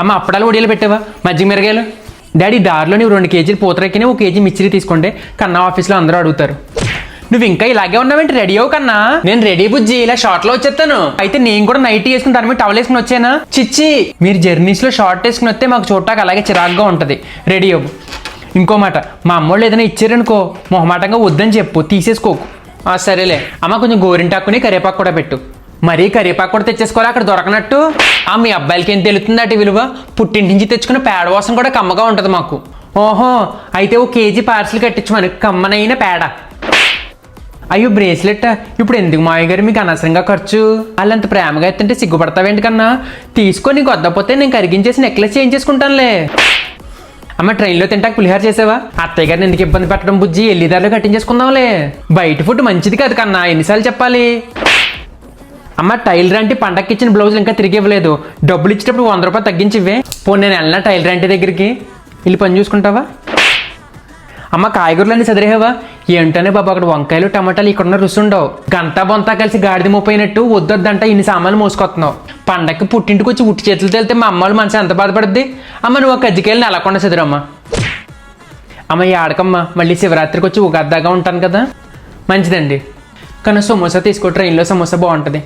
అమ్మ అప్పడాలు ఒడియాలు పెట్టావా? మజ్జిగ మిరగాయలు? డాడీ దారిలో నువ్వు రెండు కేజీలు పూతరెక్కినా ఒక కేజీ మిచ్చిరి తీసుకుంటే కన్నా ఆఫీస్లో అందరూ అడుగుతారు. నువ్వు ఇంకా ఇలాగే ఉన్నావేంటి? రెడీ అవు కన్నా? నేను రెడీ బుజ్జి ఇలా షార్ట్లో వచ్చేస్తాను. అయితే నేను కూడా నైట్ వేసుకుని దాని మీద టవల్ వేసుకుని వచ్చానా? చిచ్చి మీరు జర్నీస్లో షార్ట్ వేసుకుని వస్తే మాకు చూడటానికి అలాగే చిరాగ్గా ఉంటుంది. రెడీ అవ్వు. ఇంకో మాట మా అమ్మోళ్ళు ఏదైనా ఇచ్చారనుకో మొహమాటంగా వద్దని చెప్పు తీసేసుకోకు. ఆ, సరేలే. అమ్మ కొంచెం గోరింటాకుని కరివేపాకు కూడా పెట్టు. మరీ కరివేపాకు కూడా తెచ్చేసుకోవాలి అక్కడ దొరకనట్టు. ఆ మీ అబ్బాయిలకి ఏం తెలుస్తుంది అటు విలువ? పుట్టింటి నుంచి తెచ్చుకున్న పేడ వాసన కూడా కమ్మగా ఉంటుంది మాకు. ఓహో అయితే ఓ కేజీ పార్సిల్ కట్టించమని కమ్మనైన పేడ. అయ్యో బ్రేస్లెట్ ఇప్పుడు ఎందుకు మావయ్య గారు మీకు అనవసరంగా ఖర్చు? వాళ్ళంత ప్రేమగా ఎత్తుంటే సిగ్గుపడతావేంటి కన్నా? తీసుకొని నీకు వద్దపోతే నేను కరిగించేసి నెక్లెస్ చేయించేసుకుంటానులే అమ్మ ట్రైన్లో తింటాక పులిహార చేసావా? అత్తయ్య గారిని ఎందుకు ఇబ్బంది పెట్టడం బుజ్జి? ఎల్లిదారులు కట్టించేసుకుందాంలే. బయట ఫుడ్ మంచిది కాదు కన్నా ఎన్నిసార్లు చెప్పాలి? అమ్మ టైలర్ అంటే పండక్కి ఇచ్చిన బ్లౌజ్ ఇంకా తిరిగి ఇవ్వలేదు డబ్బులు ఇచ్చేటప్పుడు వంద రూపాయలు తగ్గించి ఇవ్వే పోనీ నేను వెళ్ళిన టైలర్ అంటే దగ్గరికి? వెళ్ళి పని చూసుకుంటావా? అమ్మ కాయగూరలన్నీ చదిరేవా ఏంటనే బాబు అక్కడ వంకాయలు టమాటాలు ఇక్కడున్న రుచి ఉండవు బొంతా కలిసి గాడిద మోపోయినట్టు వద్దొద్దంట ఇన్ని సామాన్లు మోసుకొస్తున్నావు పండక్కి పుట్టింటికి వచ్చి ఉట్టి చేతులు తెలితే మా అమ్మ వాళ్ళు మనసు ఎంత బాధపడుద్ది? అమ్మ నువ్వు ఒక కజ్జికాయలు నెలకొండ చదురమ్మ అమ్మ ఈ ఆడకమ్మ మళ్ళీ శివరాత్రికి వచ్చి ఉగాదాగా ఉంటాను కదా. మంచిదండి. కానీ సమోసా తీసుకో ట్రైన్లో సమోసా బాగుంటుంది.